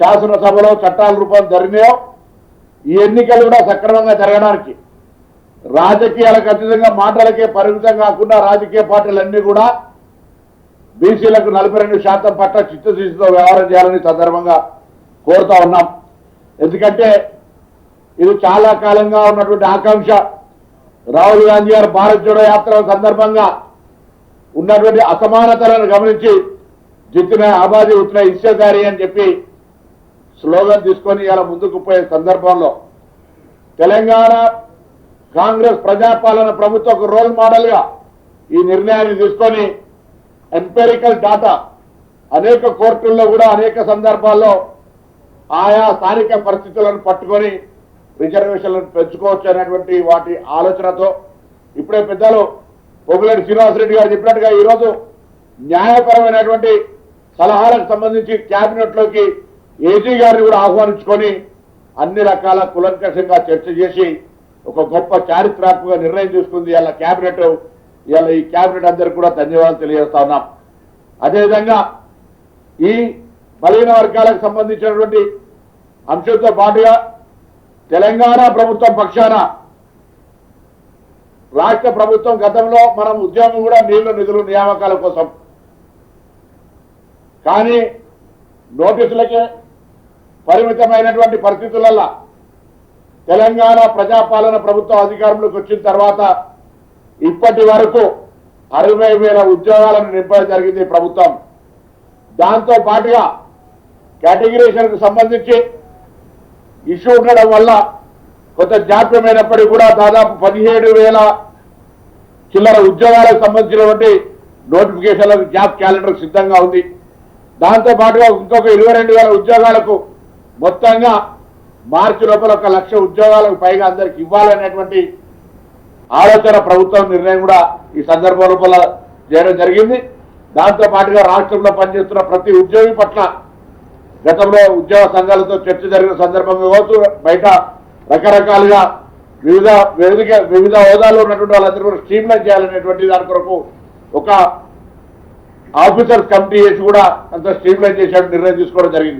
శాసనసభలో చట్టాల రూపం జరిగినాయో ఈ ఎన్నికలు కూడా సక్రమంగా జరగడానికి. రాజకీయాలకు అతీతంగా మాటలకే పరిమితం కాకుండా రాజకీయ పార్టీలన్నీ కూడా బీసీలకు నలభై రెండు శాతం పట్ల చిత్తశుద్ధితో వ్యవహారం చేయాలని సందర్భంగా కోరుతా ఉన్నాం. ఎందుకంటే ఇది చాలా కాలంగా ఉన్నటువంటి ఆకాంక్ష. రాహుల్ గాంధీ గారు భారత్ జోడో యాత్ర సందర్భంగా ఉన్నటువంటి అసమానతలను గమనించి జిత్తున ఆబాది ఉత్తున ఇచ్చేదారి అని చెప్పి స్లోగన్ తీసుకొని ఇలా ముందుకు పోయే సందర్భంలో తెలంగాణ కాంగ్రెస్ ప్రజాపాలన ప్రభుత్వ ఒక రోల్ మోడల్గా ఈ నిర్ణయాన్ని తీసుకొని ఎంపెరికల్ డాటా అనేక కోర్టుల్లో కూడా అనేక సందర్భాల్లో ఆయా స్థానిక పరిస్థితులను పట్టుకొని రిజర్వేషన్లను పెంచుకోవచ్చు అనేటువంటి వాటి ఆలోచనతో ఇప్పుడే పెద్దలు పొగులేటి శ్రీనివాసరెడ్డి గారు చెప్పినట్టుగా ఈరోజు న్యాయపరమైనటువంటి సలహాలకు సంబంధించి క్యాబినెట్లోకి ఏజీ గారిని కూడా ఆహ్వానించుకొని అన్ని రకాల కులంకషంగా చర్చ చేసి ఒక గొప్ప చారిత్రాత్మక నిర్ణయం తీసుకుంది ఇలా క్యాబినెట్. ఇలా ఈ క్యాబినెట్ అందరికి కూడా ధన్యవాదాలు తెలియజేస్తా ఉన్నాం. అదేవిధంగా ఈ బలహీన వర్గాలకు సంబంధించినటువంటి అంశంతో పాటుగా తెలంగాణ ప్రభుత్వం పక్షాన రాష్ట్ర ప్రభుత్వం గతంలో మనం ఉద్యోగం కూడా నీళ్ళు నిధులు నియామకాల కోసం. కానీ నోటీసులకే పరిమితమైనటువంటి పరిస్థితులల్లో తెలంగాణ ప్రజాపాలన ప్రభుత్వం అధికారంలోకి వచ్చిన తర్వాత ఇప్పటి వరకు అరవై వేల ఉద్యోగాలను నింపడం జరిగింది ప్రభుత్వం. దాంతో పాటుగా కేటగిరేషన్కు సంబంధించి ఇష్యూ ఉండడం వల్ల కొంత జాప్యమైనప్పటికీ కూడా దాదాపు పదిహేడు వేల చిల్లర ఉద్యోగాలకు సంబంధించినటువంటి నోటిఫికేషన్లకు జాబ్ క్యాలెండర్ సిద్ధంగా ఉంది. దాంతో పాటుగా ఇంకొక ఇరవై రెండు వేల ఉద్యోగాలకు మొత్తంగా మార్చి లోపల ఒక లక్ష ఉద్యోగాలకు పైగా అందరికి ఇవ్వాలనేటువంటి ఆలోచన ప్రభుత్వం నిర్ణయం కూడా ఈ సందర్భం లోపల చేయడం జరిగింది. దాంతో పాటుగా రాష్ట్రంలో పనిచేస్తున్న ప్రతి ఉద్యోగి పట్ల గతంలో ఉద్యోగ సంఘాలతో చర్చ జరిగిన సందర్భంగా కావచ్చు బయట రకరకాలుగా వివిధ వివిధ వివిధ హోదాలో ఉన్నటువంటి వాళ్ళందరూ కూడా స్ట్రీమ్లైన్ చేయాలనేటువంటి దాని కొరకు ఒక ఆఫీసర్స్ కమిటీ చేసి కూడా అంత స్ట్రీమ్లైన్ చేసే నిర్ణయం తీసుకోవడం జరిగింది.